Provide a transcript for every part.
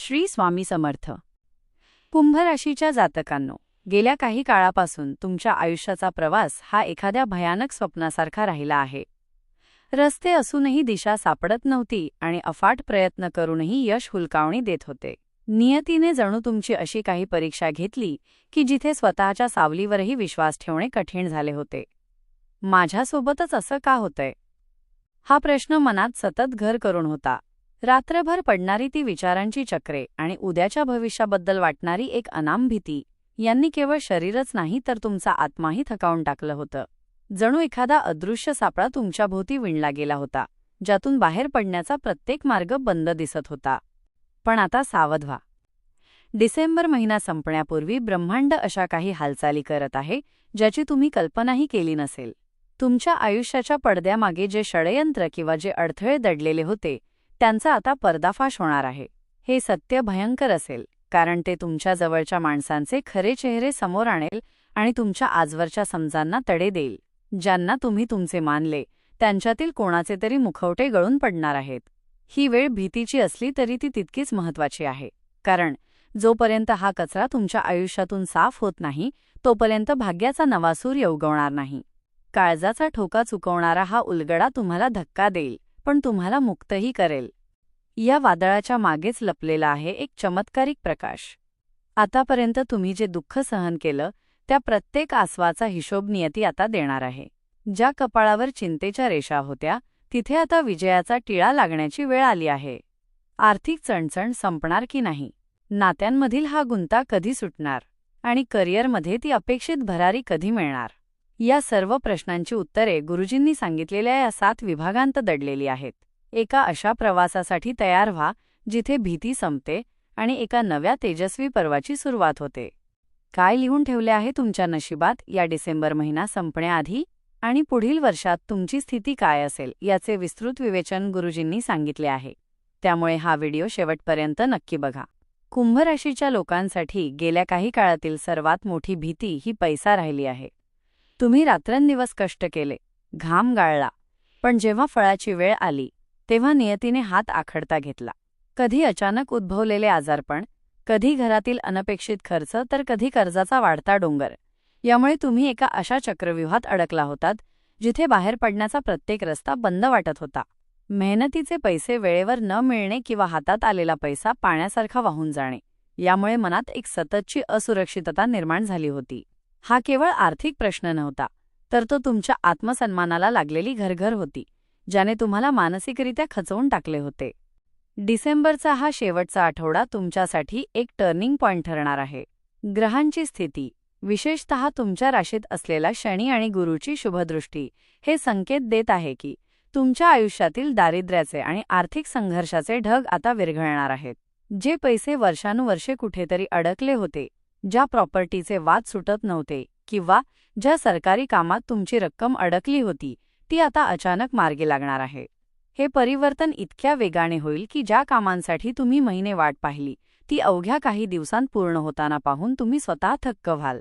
श्री स्वामी समर्थ. कुंभ राशीच्या जातकांनो गेल्या काही काळापासून तुमच्या आयुष्याचा प्रवास हा एखाद्या भयानक स्वप्नासारखा राहिला आहे. रस्ते असूनही दिशा सापडत नव्हती आणि अफाट प्रयत्न करूनही यश हुलकावणी देत होते. नियतीने जणू तुमची अशी काही परीक्षा घेतली की जिथे स्वतःच्या सावलीवरही विश्वास ठेवणे कठीण झाले होते. माझ्यासोबतच असं का होतंय? हा प्रश्न मनात सतत घर करून होता. रात्रभर पडणारी ती विचारांची चक्रे आणि उद्याच्या भविष्याबद्दल वाटणारी एक अनाम भीती. यांनी केवळ शरीरच नाही तर तुमचा आत्माही थकावून टाकलं होतं. जणू एखादा अदृश्य सापळा तुमच्याभोवती विणला गेला होता. ज्यातून बाहेर पडण्याचा प्रत्येक मार्ग बंद दिसत होता. पण आता सावध व्हा. डिसेंबर महिना संपण्यापूर्वी ब्रह्मांड अशा काही हालचाली करत आहे ज्याची तुम्ही कल्पनाही केली नसेल. तुमच्या आयुष्याच्या पडद्यामागे जे षडयंत्र किंवा जे अडथळे दडलेले होते त्यांचा आता पर्दाफाश होणार आहे. हे सत्य भयंकर असेल कारण ते तुमच्या जवळच्या माणसांचे खरे चेहरे समोर आणेल आणि तुमच्या आजवरच्या समजांना तडे देईल ज्यांना तुम्ही तुमचे मानले त्यांच्यातील कोणाचे तरी मुखवटे गळून पडणार आहेत. ही वेळ भीतीची असली तरी ती तितकीच महत्वाची आहे कारण जोपर्यंत हा कचरा तुमच्या आयुष्यातून साफ होत नाही तोपर्यंत भाग्याचा नवा सूर्य उगवणार नाही. काळजाचा ठोका चुकवणारा हा उलगडा तुम्हाला धक्का देईल पण तुम्हाला मुक्तही करेल. या वादळाच्या मागेच लपलेला आहे एक चमत्कारिक प्रकाश. आतापर्यंत तुम्ही जे दुःख सहन केलं त्या प्रत्येक आसवाचा हिशोब नियती आता देणार आहे. ज्या कपाळावर चिंतेच्या रेषा होत्या तिथे आता विजयाचा टिळा लागण्याची वेळ आली आहे. आर्थिक चणचण संपणार की नाही? नात्यांमधील हा गुंता कधी सुटणार? आणि करिअरमध्ये ती अपेक्षित भरारी कधी मिळणार? या सर्व प्रश्नांची उत्तरे गुरुजींनी सांगितलेल्या या सात विभागांत दडलेली आहेत. एका अशा प्रवासासाठी तयार व्हा जिथे भीती संपते आणि एका नव्या तेजस्वी पर्वाची सुरुवात होते. काय लिहून ठेवले आहे तुमच्या नशिबात? या डिसेंबर महिना संपण्याआधी आणि पुढील वर्षात तुमची स्थिती काय असेल याचे विस्तृत विवेचन गुरुजींनी सांगितले आहे. त्यामुळे हा व्हिडिओ शेवटपर्यंत नक्की बघा. कुंभ राशीच्या लोकांसाठी गेल्या काही काळातील सर्वात मोठी भीती ही पैसा राहिली आहे. तुम्ही रात्रंदिवस कष्ट केले घाम गाळला. पण जेव्हा फळाची वेळ आली तेव्हा नियतीने हात आखडता घेतला. कधी अचानक उद्भवलेले आजारपण कधी घरातील अनपेक्षित खर्च तर कधी कर्जाचा वाढता डोंगर. यामुळे तुम्ही एका अशा चक्रव्यूहात अडकला होतात जिथे बाहेर पडण्याचा प्रत्येक रस्ता बंद वाटत होता. मेहनतीचे पैसे वेळेवर न मिळणे किंवा हातात आलेला पैसा पाण्यासारखा वाहून जाणे यामुळे मनात एक सततची असुरक्षितता निर्माण झाली होती. हा केवळ आर्थिक प्रश्न नव्हता तर तो तुमच्या आत्मसन्मानाला लागलेली घरघर होती ज्याने तुम्हाला मानसिकरित्या खचवून टाकले होते. डिसेंबरचा हा शेवटचा आठवडा तुमच्यासाठी एक टर्निंग पॉइंट ठरणार आहे. ग्रहांची स्थिती विशेषतः तुमच्या राशीत असलेला शनी आणि गुरुची शुभदृष्टी हे संकेत देत आहे की तुमच्या आयुष्यातील दारिद्र्याचे आणि आर्थिक संघर्षाचे ढग आता विरघळणार आहेत. जे पैसे वर्षानुवर्षे कुठेतरी अडकले होते ज्या प्रॉपर्टीचे वाद सुटत नव्हते किंवा ज्या सरकारी कामात तुमची रक्कम अडकली होती ती आता अचानक मार्गी लागणार आहे. हे परिवर्तन इतक्या वेगाने होईल की ज्या कामांसाठी तुम्ही महिने वाट पाहिली ती अवघ्या काही दिवसांत पूर्ण होताना पाहून तुम्ही स्वतः थक्क व्हाल.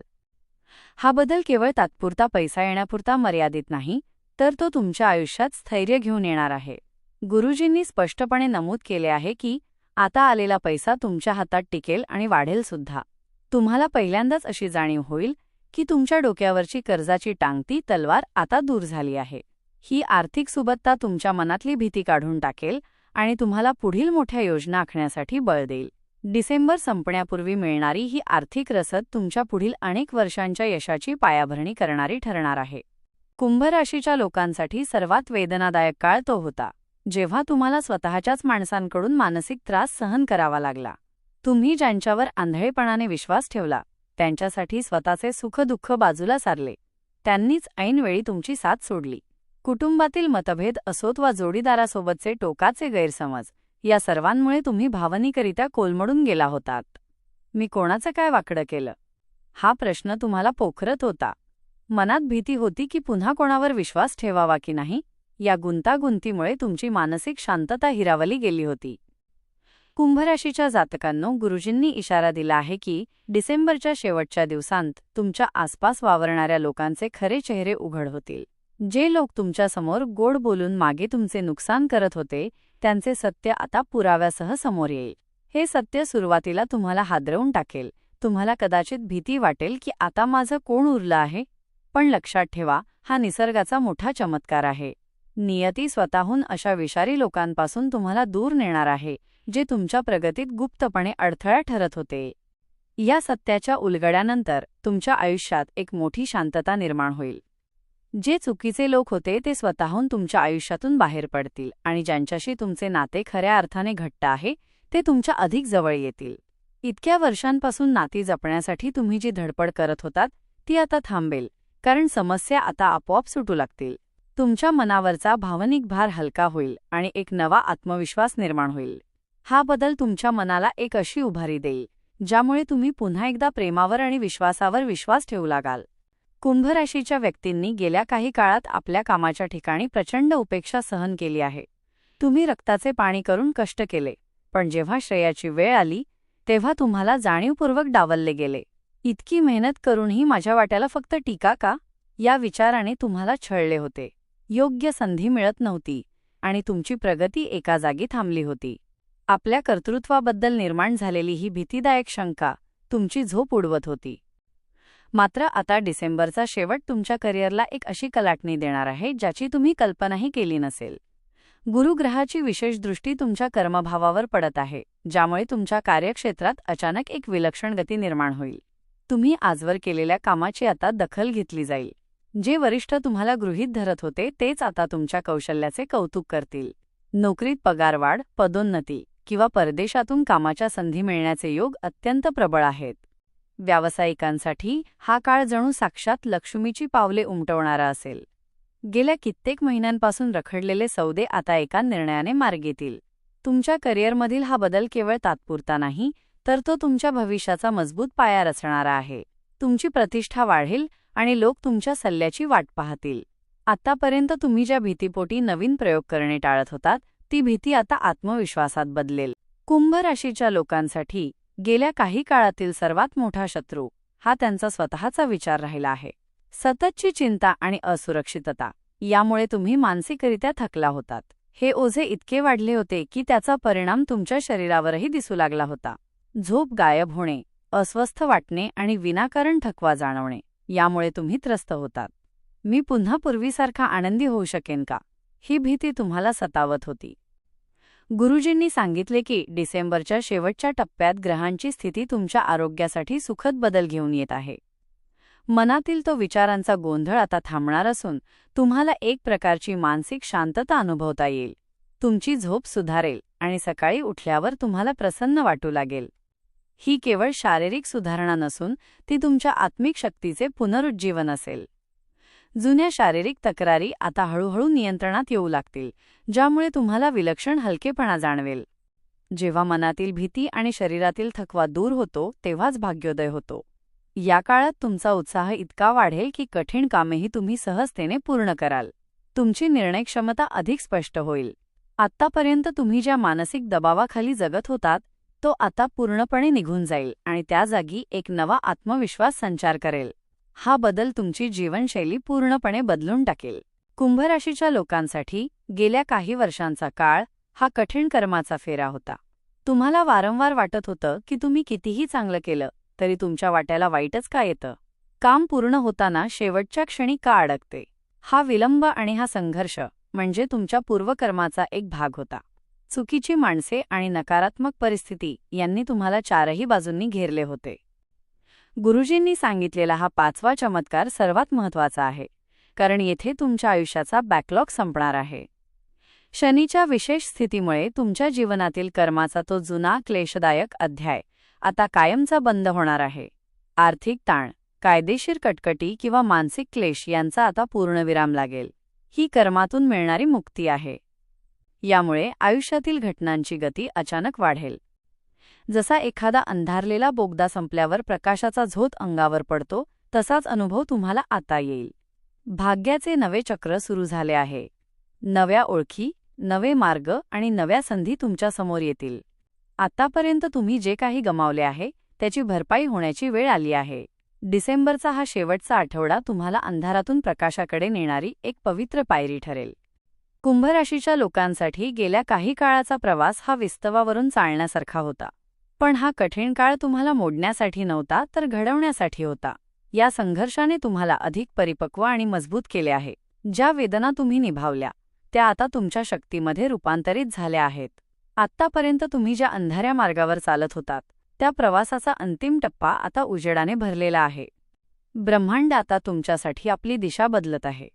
हा बदल केवळ तात्पुरता पैसा येण्यापुरता मर्यादित नाही तर तो तुमच्या आयुष्यात स्थैर्य घेऊन येणार आहे. गुरुजींनी स्पष्टपणे नमूद केले आहे की आता आलेला पैसा तुमच्या हातात टिकेल आणि वाढेल सुद्धा. तुम्हाला पहिल्यांदाच अशी जाणीव होईल की तुमच्या डोक्यावरची कर्जाची टांगती तलवार आता दूर झाली आहे. ही आर्थिक सुबत्ता तुमच्या मनातली भीती काढून टाकेल आणि तुम्हाला पुढील मोठ्या योजना आखण्यासाठी बळ देईल. डिसेंबर संपण्यापूर्वी मिळणारी ही आर्थिक रसद तुमच्या पुढील अनेक वर्षांच्या यशाची पायाभरणी करणारी ठरणार आहे. कुंभ राशीच्या लोकांसाठी सर्वात वेदनादायक काळ तो होता जेव्हा तुम्हाला स्वतःच्याच माणसांकडून मानसिक त्रास सहन करावा लागला. तुम्ही ज्यांच्यावर आंधळेपणाने विश्वास ठेवला त्यांच्यासाठी स्वतःचे सुखदुःख बाजूला सारले. त्यांनीच ऐनवेळी तुमची साथ सोडली. कुटुंबातील मतभेद असोत वा जोडीदारासोबतचे टोकाचे गैरसमज या सर्वांमुळे तुम्ही भावनिकरित्या कोलमडून गेला होतात. मी कोणाचं काय वाकडं केलं? हा प्रश्न तुम्हाला पोखरत होता. मनात भीती होती की पुन्हा कोणावर विश्वास ठेवावा की नाही? या गुंतागुंतीमुळे तुमची मानसिक शांतता हिरावली गेली होती. कुंभराशीच्या जातकांनो गुरुजींनी इशारा दिला आहे की डिसेंबरच्या शेवटच्या दिवसांत तुमच्या आसपास वावरणाऱ्या लोकांचे खरे चेहरे उघड होतील. जे लोक तुमच्यासमोर गोड बोलून मागे तुमचे नुकसान करत होते त्यांचे सत्य आता पुराव्यासह समोर येईल. हे सत्य सुरुवातीला तुम्हाला हादरवून टाकेल. तुम्हाला कदाचित भीती वाटेल की आता माझं कोण उरलं आहे? पण लक्षात ठेवा हा निसर्गाचा मोठा चमत्कार आहे. नियती स्वतःहून अशा विषारी लोकांपासून तुम्हाला दूर नेणार आहे. जे तुमच्या प्रगतीत गुप्तपणे अडथळा ठरत होते. या सत्याच्या उलगड्यानंतर तुमच्या आयुष्यात एक मोठी शांतता निर्माण होईल. जे चुकीचे लोक होते ते स्वतःहून तुमच्या आयुष्यातून बाहेर पडतील आणि ज्यांच्याशी तुमचे नाते खऱ्या अर्थाने घट्ट आहे ते तुमच्या अधिक जवळ येतील. इतक्या वर्षांपासून नाती जपण्यासाठी तुम्ही जी धडपड करत होतात ती आता थांबेल कारण समस्या आता आपोआप सुटू लागतील. तुमच्या मनावरचा भावनिक भार हलका होईल आणि एक नवा आत्मविश्वास निर्माण होईल. हा बदल तुमच्या मनाला एक अशी उभारी देईल ज्यामुळे तुम्ही पुन्हा एकदा प्रेमावर आणि विश्वासावर विश्वास ठेवू लागाल. कुंभ राशीच्या व्यक्तींनी गेल्या काही काळात आपल्या कामाच्या ठिकाणी प्रचंड उपेक्षा सहन केली आहे. तुम्ही रक्ताचे पाणी करून कष्ट केले पण जेव्हा श्रेयाची वेळ आली तेव्हा तुम्हाला जाणीवपूर्वक डावलले गेले. इतकी मेहनत करूनही माझ्या वाट्याला फक्त टीका का? या विचाराने तुम्हाला छळले होते. योग्य संधी मिळत नव्हती आणि तुमची प्रगती एका जागी थांबली होती. आपल्या कर्तृत्वाबद्दल निर्माण झालेली ही भीतीदायक शंका तुमची झोप उडवत होती. मात्र आता डिसेंबरचा शेवट तुमच्या करिअरला एक अशी कलाटणी देणार आहे ज्याची तुम्ही कल्पनाही केली नसेल. गुरुग्रहाची विशेष दृष्टी तुमच्या कर्मभावावर पडत आहे ज्यामुळे तुमच्या कार्यक्षेत्रात अचानक एक विलक्षण गती निर्माण होईल. तुम्ही आजवर केलेल्या कामाची आता दखल घेतली जाईल. जे वरिष्ठ तुम्हाला गृहीत धरत होते तेच आता तुमच्या कौशल्याचे कौतुक करतील. नोकरीत पगारवाढ पदोन्नती किंवा परदेशातून कामाच्या संधी मिळण्याचे योग अत्यंत प्रबळ आहेत. व्यावसायिकांसाठी हा काळ जणू साक्षात लक्ष्मीची पावले उमटवणारा असेल. गेल्या कित्येक महिन्यांपासून रखडलेले सौदे आता एका निर्णयाने मार्ग येतील तुमच्या करिअरमधील हा बदल केवळ तात्पुरता नाही तर तो तुमच्या भविष्याचा मजबूत पाया रचणारा आहे. तुमची प्रतिष्ठा वाढेल आणि लोक तुमच्या सल्ल्याची वाट पाहतील. आतापर्यंत तुम्ही ज्या भीतीपोटी नवीन प्रयोग करणे टाळत होतात ती भीती आता आत्मविश्वासात बदलेल. कुंभ राशीच्या लोकांसाठी गेल्या काही काळातील सर्वात मोठा शत्रू हा त्यांचा स्वतःचा विचार राहिला आहे. सततची चिंता आणि असुरक्षितता यामुळे तुम्ही मानसिकरित्या थकला होतात. हे ओझे इतके वाढले होते की त्याचा परिणाम तुमच्या शरीरावरही दिसू लागला होता. झोप गायब होणे अस्वस्थ वाटणे आणि विनाकारण थकवा जाणवणे यामुळे तुम्ही त्रस्त होतात. मी पुन्हा पूर्वीसारखा आनंदी होऊ शकेन का? ही भीती तुम्हाला सतावत होती. गुरुजींनी सांगितले की डिसेंबरच्या शेवटच्या टप्प्यात ग्रहांची स्थिती तुमच्या आरोग्यासाठी सुखद बदल घेऊन येत आहे. मनातील तो विचारांचा गोंधळ आता थांबणार असून तुम्हाला एक प्रकारची मानसिक शांतता अनुभवता येईल. तुमची झोप सुधारेल आणि सकाळी उठल्यावर तुम्हाला प्रसन्न वाटू लागेल. ही केवळ शारीरिक सुधारणा नसून ती तुमच्या आत्मिक शक्तीचे पुनरुज्जीवन असेल. जुन्या शारीरिक तक्रारी आता हळूहळू नियंत्रणात येऊ लागतील ज्यामुळे तुम्हाला विलक्षण हलकेपणा जाणवेल. जेव्हा मनातील भीती आणि शरीरातील थकवा दूर होतो तेव्हाच भाग्योदय होतो. या काळात तुमचा उत्साह इतका वाढेल की कठीण कामेही तुम्ही सहजतेने पूर्ण कराल. तुमची निर्णय क्षमता अधिक स्पष्ट होईल. आत्तापर्यंत तुम्ही ज्या मानसिक दबावाखाली जगत होतात तो आता पूर्णपणे निघून जाईल आणि त्या जागी एक नवा आत्मविश्वास संचार करेल. हा बदल तुमची जीवनशैली पूर्णपणे बदलून टाकेल. कुंभराशीच्या लोकांसाठी गेल्या काही वर्षांचा काळ हा कठीण कर्माचा फेरा होता. तुम्हाला वारंवार वाटत होतं की तुम्ही कितीही चांगलं केलं तरी तुमच्या वाट्याला वाईटच का येतं? काम पूर्ण होताना शेवटच्या क्षणी का अडकते? हा विलंब आणि हा संघर्ष म्हणजे तुमच्या पूर्वकर्माचा एक भाग होता. चुकीची माणसे आणि नकारात्मक परिस्थिती यांनी तुम्हाला चारही बाजूंनी घेरले होते. गुरुजींनी सांगितलेला हा पाचवा चमत्कार सर्वात महत्त्वाचा आहे कारण येथे तुमच्या आयुष्याचा बॅकलॉग संपणार आहे. शनीच्या विशेष स्थितीमुळे तुमच्या जीवनातील कर्माचा तो जुना क्लेशदायक अध्याय आता कायमचा बंद होणार आहे. आर्थिक ताण कायदेशीर कटकटी किंवा मानसिक क्लेश यांचा आता पूर्णविराम लागेल. ही कर्मातून मिळणारी मुक्ती आहे. यामुळे आयुष्यातील घटनांची गती अचानक वाढेल. जसा एखादा अंधारलेला बोगदा संपल्यावर प्रकाशाचा झोत अंगावर पडतो तसाच अनुभव तुम्हाला आता येईल. भाग्याचे नवे चक्र सुरू झाले आहे. नव्या ओळखी नवे मार्ग आणि नव्या संधी तुमच्यासमोर येतील. आतापर्यंत तुम्ही जे काही गमावले आहे त्याची भरपाई होण्याची वेळ आली आहे. डिसेंबरचा हा शेवटचा आठवडा तुम्हाला अंधारातून प्रकाशाकडे नेणारी एक पवित्र पायरी ठरेल. कुंभराशीच्या लोकांसाठी गेल्या काही काळाचा प्रवास हा विस्तवावरून चालण्यासारखा होता. पण हा कठीण काळ तुम्हाला मोडण्यासाठी नव्हता तर घडवण्यासाठी होता. या संघर्षाने तुम्हाला अधिक परिपक्व आणि मजबूत केले आहे. ज्या वेदना तुम्ही निभावल्या त्या आता तुमच्या शक्तीमध्ये रूपांतरित झाल्या आहेत. आत्तापर्यंत तुम्ही ज्या अंधाऱ्या मार्गावर चालत होतात त्या प्रवासाचा अंतिम टप्पा आता उजेडाने भरलेला आहे. ब्रह्मांड आता तुमच्यासाठी आपली दिशा बदलत आहे.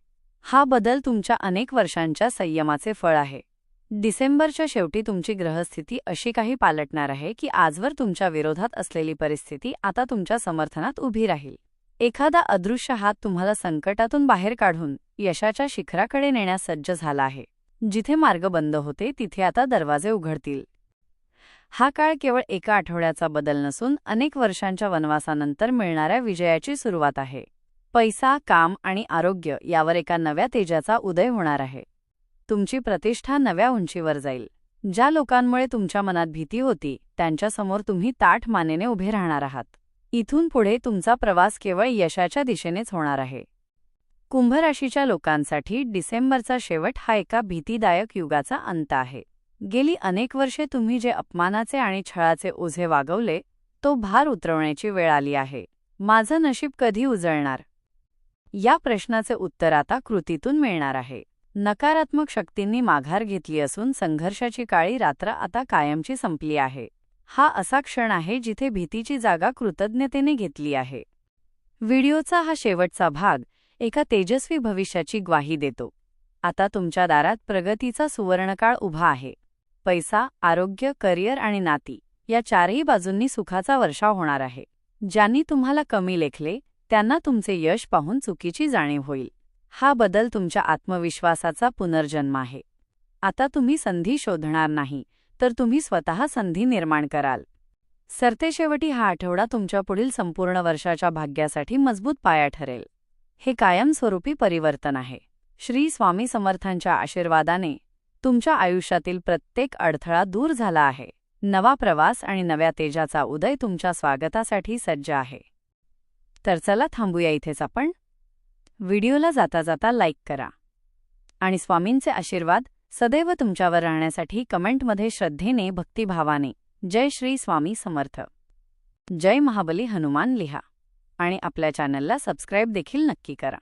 हा बदल तुमच्या अनेक वर्षांच्या संयमाचे फळ आहे. डिसेंबरच्या शेवटी तुमची ग्रहस्थिती अशी काही पालटणार आहे की आजवर तुमच्या विरोधात असलेली परिस्थिती आता तुमच्या समर्थनात उभी राहील. एखादा अदृश्य हात तुम्हाला संकटातून बाहेर काढून यशाच्या शिखराकडे नेण्यास सज्ज झाला आहे. जिथे मार्ग बंद होते तिथे आता दरवाजे उघडतील. हा काळ केवळ एका आठवड्याचा बदल नसून अनेक वर्षांच्या वनवासानंतर मिळणाऱ्या विजयाची सुरुवात आहे. पैसा काम आणि आरोग्य यावर एका नव्या तेजाचा उदय होणार आहे. तुमची प्रतिष्ठा नव्या उंचीवर जाईल. ज्या लोकांमुळे तुमच्या मनात भीती होती त्यांच्यासमोर तुम्ही ताठ मानेने उभे राहणार आहात. इथून पुढे तुमचा प्रवास केवळ यशाच्या दिशेनेच होणार आहे. कुंभराशीच्या लोकांसाठी डिसेंबरचा शेवट हा एका भीतीदायक युगाचा अंत आहे. गेली अनेक वर्षे तुम्ही जे अपमानाचे आणि छळाचे ओझे वागवले तो भार उतरवण्याची वेळ आली आहे. माझं नशीब कधी उजळणार? या प्रश्नाचे उत्तर आता कृतीतून मिळणार आहे. नकारात्मक शक्तींनी माघार घेतली असून संघर्षाची काळी रात्र आता कायमची संपली आहे. हा असा क्षण आहे जिथे भीतीची जागा कृतज्ञतेने घेतली आहे. व्हिडिओचा हा शेवटचा भाग एका तेजस्वी भविष्याची ग्वाही देतो. आता तुमच्या दारात प्रगतीचा सुवर्णकाळ उभा आहे. पैसा आरोग्य करिअर आणि नाती या चारही बाजूंनी सुखाचा वर्षाव होणार आहे. ज्यांनी तुम्हाला कमी लेखले त्यांना तुमचे यश पाहून चुकीची जाणीव होईल. हा बदल तुमच्या आत्मविश्वासाचा पुनर्जन्म आहे. आता तुम्ही संधी शोधणार नाही तर तुम्ही स्वतः संधी निर्माण कराल. सरतेशेवटी हा आठवडा तुमच्या पुढील संपूर्ण वर्षाच्या भाग्यासाठी मजबूत पाया ठरेल. हे कायमस्वरूपी परिवर्तन आहे. श्री स्वामी समर्थांच्या आशीर्वादाने तुमच्या आयुष्यातील प्रत्येक अडथळा दूर झाला आहे. नवा प्रवास आणि नव्या तेजाचा उदय तुमच्या स्वागतासाठी सज्ज आहे. तर चला थांबूया इथेच आपण. व्हिडिओला जाता जाता लाईक करा. आणि स्वामींचे आशीर्वाद सदैव तुमच्यावर राहण्यासाठी कमेंटमध्ये श्रद्धेने भक्तिभावाने जय श्री स्वामी समर्थ. जय महाबली हनुमान लिहा. आणि आपल्या चॅनलला सबस्क्राईब देखील नक्की करा.